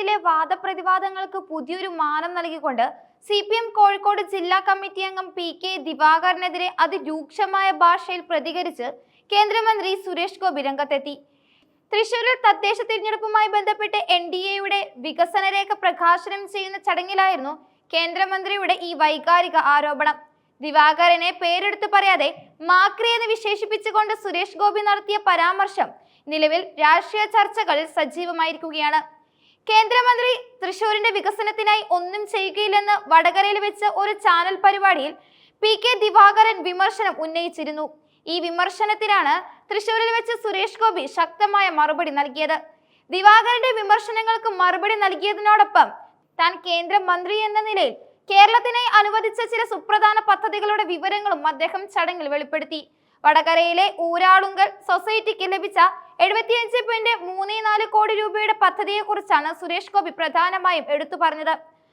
വിഷയത്തിലെ വാദപ്രതിവാദങ്ങൾക്ക് പുതിയൊരു മാനം നൽകിക്കൊണ്ട് സി പി എം കോഴിക്കോട് ജില്ലാ കമ്മിറ്റി അംഗം പി കെ ദിവാകരനെതിരെ അതിരൂക്ഷമായ ഭാഷയിൽ പ്രതികരിച്ച് കേന്ദ്രമന്ത്രി സുരേഷ് ഗോപി രംഗത്തെത്തി. തൃശൂരിൽ തദ്ദേശ തിരഞ്ഞെടുപ്പുമായി ബന്ധപ്പെട്ട് എൻ ഡി എയുടെ വികസന രേഖ പ്രകാശനം ചെയ്യുന്ന ചടങ്ങിലായിരുന്നു കേന്ദ്രമന്ത്രിയുടെ ഈ വൈകാരിക ആരോപണം. ദിവാകരനെ പേരെടുത്ത് പറയാതെ മാക്രി എന്ന് വിശേഷിപ്പിച്ചുകൊണ്ട് സുരേഷ് ഗോപി നടത്തിയ പരാമർശം നിലവിൽ രാഷ്ട്രീയ ചർച്ചകളിൽ സജീവമായിരിക്കുകയാണ്. കേന്ദ്രമന്ത്രി തൃശൂരിന്റെ വികസനത്തിനായി ഒന്നും ചെയ്യുകയില്ലെന്ന് വടകരയിൽ വെച്ച് ഒരു ചാനൽ പരിപാടിയിൽ പി കെ ദിവാകരൻ വിമർശനം ഉന്നയിച്ചിരുന്നു. ഈ വിമർശനത്തിനാണ് തൃശൂരിൽ വെച്ച് സുരേഷ് ഗോപി ശക്തമായ മറുപടി നൽകിയത്. ദിവാകരന്റെ വിമർശനങ്ങൾക്ക് മറുപടി നൽകിയതിനോടൊപ്പം താൻ കേന്ദ്രമന്ത്രി എന്ന നിലയിൽ കേരളത്തിനായി അനുവദിച്ച ചില സുപ്രധാന പദ്ധതികളുടെ വിവരങ്ങളും അദ്ദേഹം ചടങ്ങിൽ വെളിപ്പെടുത്തി. വടകരയിലെ ഊരാളുങ്കൽ സൊസൈറ്റിക്ക് ലഭിച്ച എഴുപത്തിയഞ്ച് പോയിന്റ് മൂന്ന് നാല് കോടി രൂപയുടെ പദ്ധതിയെക്കുറിച്ചാണ് സുരേഷ് ഗോപി പ്രധാനമായും എടുത്തു പറഞ്ഞത്.